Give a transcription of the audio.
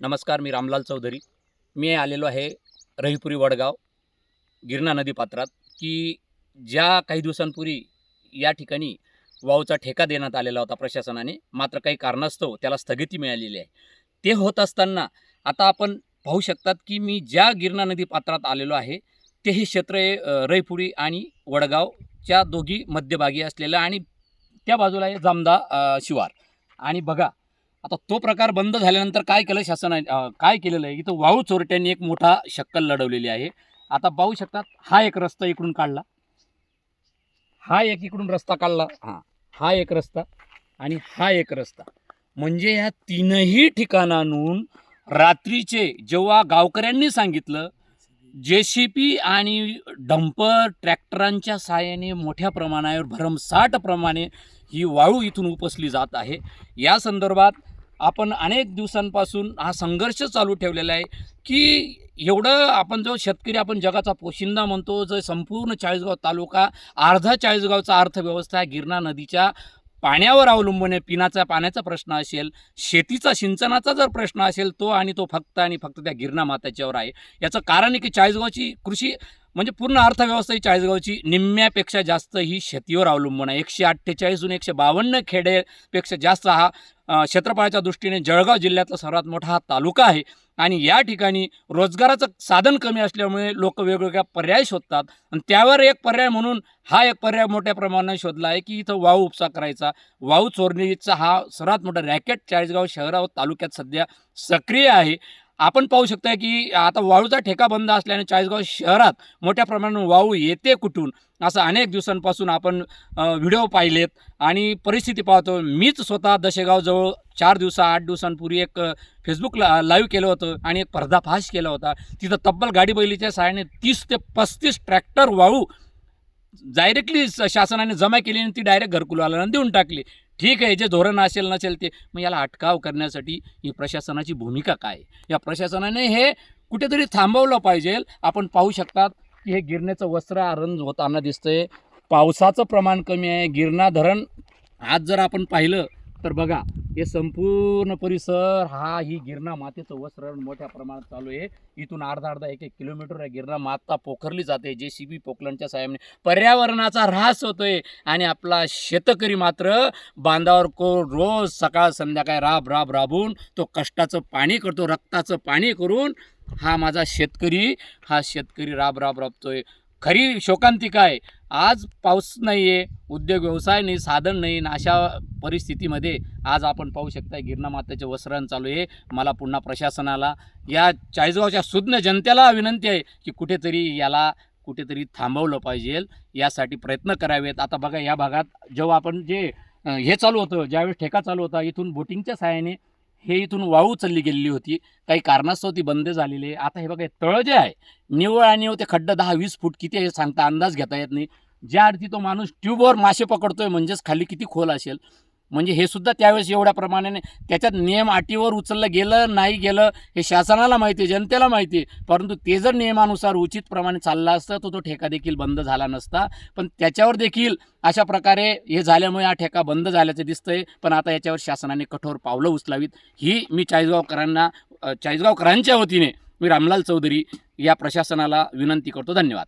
नमस्कार मी रामलाल चौधरी. मी आलेलो आहे रहीपुरी वडगाव गिरणा नदी पात्रात की ज्या काही दिवसांपूर्वी या ठिकाणी वावचा ठेका देण्यात आलेला होता प्रशासनाने मात्र काही कारणास्तव त्याला स्थगिती मिळालेली आहे. ते होत असताना आता आपण पाहू शकतात की मी ज्या गिरणा नदी पात्रात आलेलो आहे ते हे क्षेत्र आहे रईपुरी आणि वडगावच्या दोघी मध्यभागी असलेलं आणि त्या बाजूला आहे जामदा शिवार. आणि बघा आता तो प्रकार बंद झाल्यानंतर काय केलं शासनाने काय केलेलं आहे? इथं वाळू चोरट्यांनी एक मोठा शक्कल लढवलेली आहे. आता पाहू शकतात हा एक रस्ता इकडून काढला. हा एक इकडून रस्ता काढला. हां. हा एक रस्ता आणि हा एक रस्ता. म्हणजे ह्या तीनही ठिकाणांहून रात्रीचे जेव्हा गावकऱ्यांनी सांगितलं जे सी पी आणि डंपर ट्रॅक्टरांच्या साहाय्याने मोठ्या प्रमाणावर भरमसाठ प्रमाणे ही वाळू इथून उपसली जात आहे. या संदर्भात आपण अनेक दिवसांपासून हा संघर्ष चालू ठेवलेला आहे की एवढं आपण जो शेतकरी आपण जगाचा पोशिंदा म्हणतो जो संपूर्ण चाळीसगाव तालुका अर्धा चाळीसगावचा अर्थव्यवस्था गिरणा नदीच्या पाण्यावर अवलंबून आहे पिण्याचा पाण्याचा प्रश्न असेल शेतीचा सिंचनाचा जर प्रश्न असेल तो आणि तो फक्त आणि फक्त त्या गिरणा माताच्यावर आहे. याचं कारण आहे की चाळीसगावची कृषी म्हणजे पूर्ण अर्थव्यवस्था ही चाळीसगावची निम्म्यापेक्षा जास्त ही शेतीवर अवलंबून आहे. एकशे अठ्ठेचाळीसहून एकशे बावन्न खेडेपेक्षा जास्त हा क्षेत्रफळाच्या दृष्टीने जळगाव जिल्ह्यातला सर्वात मोठा हा तालुका आहे. आणि या ठिकाणी रोजगाराचं साधन कमी असल्यामुळे लोक वेगवेगळ्या पर्याय शोधतात. आणि त्यावर एक पर्याय म्हणून हा एक पर्याय मोठ्या प्रमाणात शोधला आहे की इथं वाहू उपसा करायचा. वाहू चोरणीचा हा सर्वात मोठा रॅकेट चाळीसगाव शहरा व तालुक्यात सध्या सक्रिय आहे. आपण पाहू शकता की आता वाळूचा ठेका बंद असल्याने चाळीसगाव शहरात मोठ्या प्रमाणात वाळू येते कुठून? असं अनेक दिवसांपासून आपण व्हिडिओ पाहिलेत आणि परिस्थिती पाहतो. मीच स्वतः दशेगावजवळ चार दिवसा आठ दिवसांपूर्वी एक फेसबुकला लाईव्ह केलं होतं आणि एक पर्दाफाश केला होता. तिथं तब्बल गाडी बैलीच्या सहाय्याने तीस ते पस्तीस ट्रॅक्टर वाळू डायरेक्टली शासनाने जमा केली आणि ती डायरेक्ट घरकुलवाल्याला देऊन टाकली. ठीक आहे जे धोरण असेल नसेल ते. मग याला अटकाव करण्यासाठी ही प्रशासनाची भूमिका काय? या प्रशासनाने हे कुठेतरी थांबवलं पाहिजे. आपण पाहू शकतात की हे गिरण्याचं वस्त्र आरण होताना दिसतंय. पावसाचं प्रमाण कमी आहे. गिरणा धरण आज जर आपण पाहिलं तर बघा हे संपूर्ण परिसर हा ही गिरणा मातेचं वस्त्र मोठ्या प्रमाणात चालू आहे. इथून अर्धा अर्धा एक एक किलोमीटर आहे गिरणा माता पोखरली जाते जे सी बी पोकलनच्या साह्याने पर्यावरणाचा ऱ्हास होतोय. आणि आपला शेतकरी मात्र बांधावर को रोज सकाळ संध्याकाळ राब राब राबून तो कष्टाचं पाणी करतो रक्ताचं पाणी करून हा माझा शेतकरी हा शेतकरी राब राब राबतोय. खरी शोकांतिका आहे. आज पाऊस नाही आहे उद्योग व्यवसाय नाही साधन नाही आणि अशा परिस्थितीमध्ये आज आपण पाहू शकता गिरणा मातेचे वस्त्रण चालू आहे. मला पुन्हा प्रशासनाला या चाळीसगावच्या सुज्ञ जनतेला विनंती आहे की कुठेतरी याला कुठेतरी थांबवलं पाहिजे. यासाठी प्रयत्न करावेत. आता बघा या भागात जेव्हा आपण जे हे चालू होतं ज्यावेळेस ठेका चालू होता इथून बोटिंगच्या सहाय्याने हे इथून वाळू चालली गेलेली होती. काही कारणास्तव ती बंद झालेली आहे. आता हे बघा तळं जे आहे निवळ आणि ते खड्डं दहा वीस फूट किती आहे सांगता अंदाज घेता येत नाही. ज्या अर्थी तो माणूस ट्यूबवर मासे पकडतोय म्हणजेच खाली किती खोल असेल. म्हणजे हे सुद्धा त्यावेळेस एवढ्या प्रमाणाने त्याच्यात नियम अटीवर उचललं गेलं नाही गेलं हे शासनाला माहिती आहे जनतेला माहिती आहे. परंतु ते जर नियमानुसार उचित प्रमाणे चालला असतं तर तो ठेका देखील बंद झाला नसता. पण त्याच्यावर देखील अशा प्रकारे हे झाल्यामुळे हा ठेका बंद झाल्याचं दिसतंय. पण आता याच्यावर शासनाने कठोर पावलं उचलावीत. ही मी चाळीसगावकरांना चाळीसगावकरांच्या वतीने मी रामलाल चौधरी या प्रशासनाला विनंती करतो. धन्यवाद.